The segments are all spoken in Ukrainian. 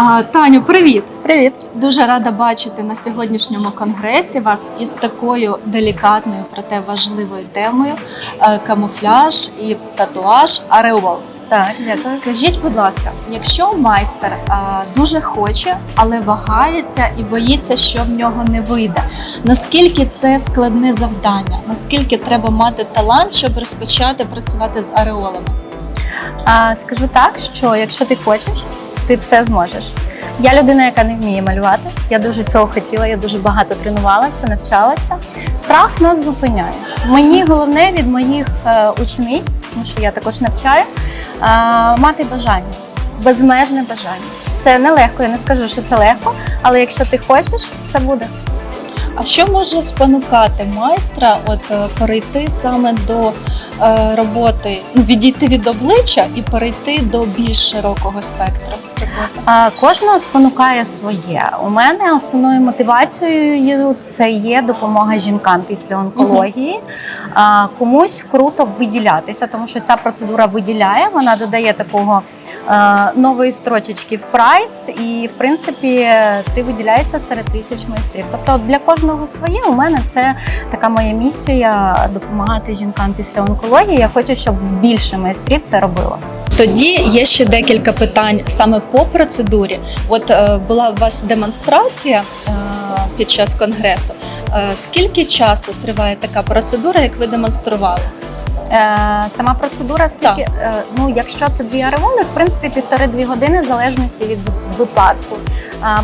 А, Таню, привіт! Привіт. Дуже рада бачити на сьогоднішньому конгресі вас із такою делікатною, проте важливою темою е, камуфляж і татуаж Ареол. Так, дякую. Скажіть, будь ласка, якщо майстер а, дуже хоче, але вагається і боїться, що в нього не вийде, наскільки це складне завдання? Наскільки треба мати талант, щоб розпочати працювати з ареолами? А, скажу так, що якщо ти хочеш, ти все зможеш. Я людина, яка не вміє малювати. Я дуже цього хотіла, я дуже багато тренувалася, навчалася. Страх нас зупиняє. Мені головне від моїх е, учениць, тому що я також навчаю, е, мати бажання, безмежне бажання. Це нелегко, я не скажу, що це легко, але якщо ти хочеш, все буде. А що може спонукати майстра от е, перейти саме до роботи, ну відійти від обличчя і перейти до більш широкого спектру? А, Кожного спонукає своє. У мене основною мотивацією це є допомога жінкам після онкології. А, Комусь круто виділятися, тому що ця процедура виділяє, вона додає такого нової строчечки в прайс, і в принципі ти виділяєшся серед тисяч майстрів. Тобто для кожного своє. У мене це така моя місія допомагати жінкам після онкології. Я хочу, щоб більше майстрів це робило. Тоді є ще декілька питань саме по процедурі. От е, була у вас демонстрація е, під час конгресу. Е, скільки часу триває така процедура, як ви демонстрували? Сама процедура, скільки е, ну, якщо це дві ареоли, в принципі, півтори-дві години в залежності від випадку.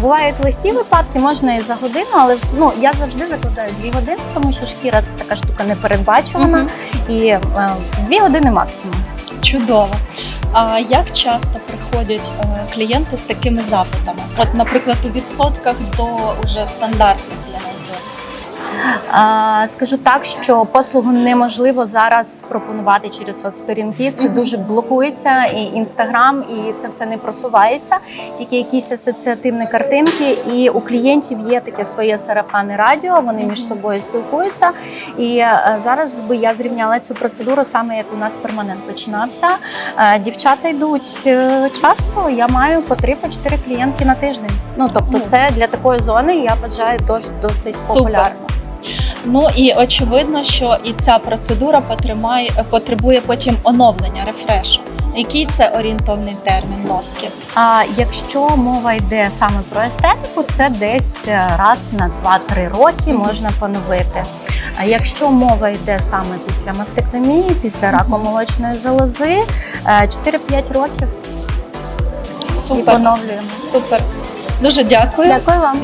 Бувають легкі випадки, можна і за годину, але ну я завжди закладаю дві години, тому що шкіра це така штука непередбачувана, Мгм. і дві години максимум. Чудово. А як часто приходять е, клієнти з такими запитами? От, наприклад, у відсотках до уже стандартних для нас скажу так, що послугу неможливо зараз пропонувати через соцсторінки. Це дуже блокується, і інстаграм, і це все не просувається. Тільки якісь асоціативні картинки. І у клієнтів є таке своє сарафанне радіо. Вони між собою спілкуються. І е, зараз би я зрівняла цю процедуру саме як у нас перманент починався. Е, Дівчата йдуть е, часто. Я маю по 3-4 клієнтки на тиждень. Ну тобто, це для такої зони я вважаю досить досить популярно. Ну і очевидно, що і ця процедура потримає, потребує потім оновлення, рефрешу. Який це орієнтовний термін носки? А якщо мова йде саме про естетику, це десь е, раз на 2-3 роки можна поновити. А якщо мова йде саме після мастектомії, після раку молочної залози, е, 4-5 років і поновлюємо. супер. Дуже дякую. Дякую вам.